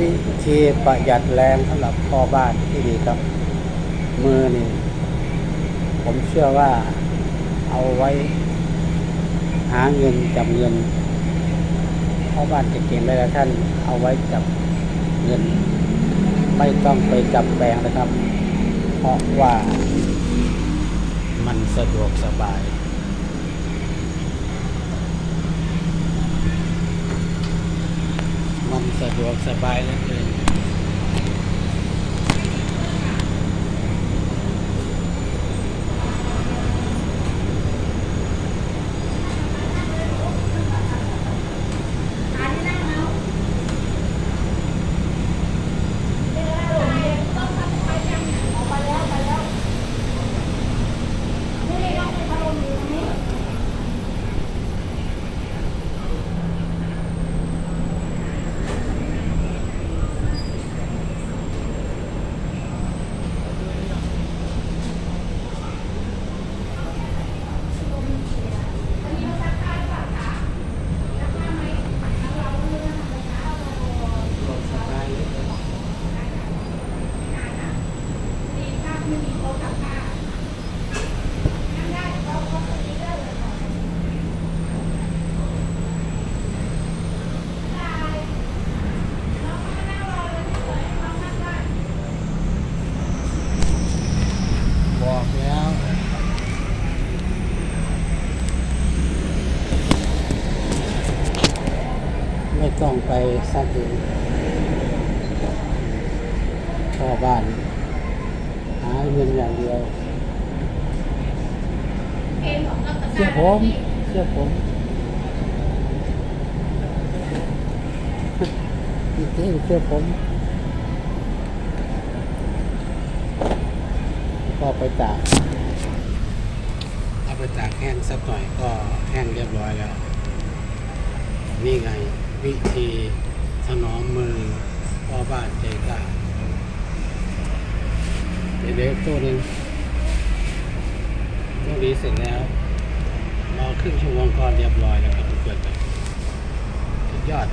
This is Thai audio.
วิธีประหยัดแรงสำหรับพ่อบ้านที่ดีครับ มือนี่ ผมเชื่อว่าเอาไว้ หาเงินจับเงินพ่อบ้านจะเก่งได้แล้วท่าน เอาไว้จับเงิน ไม่ต้องไปจับแบงนะครับ เพราะว่ามันสะดวกสบาย มันสะดวกสบายเหลือเกิน สบายเลยบอกแล้ว ไม่ต้องไปซักดูพ่อบ้าน หาเงินอย่างเดียวเชื่อผมเชื่อผมจริงๆเชื่อผม ก็ไปตากเอาไปตากแห้งสักหน่อยก็แห้งเรียบร้อยแล้ว นี่ไง วิธีถนอมมือพ่อบ้านใจกล้าเดี๋ยวเด็กตัวหนึ่งตัวนี้เสร็จแล้วรอครึ่งชั่วโมงก่อนเรียบร้อยแล้วครับเพื่อนๆสุดยอด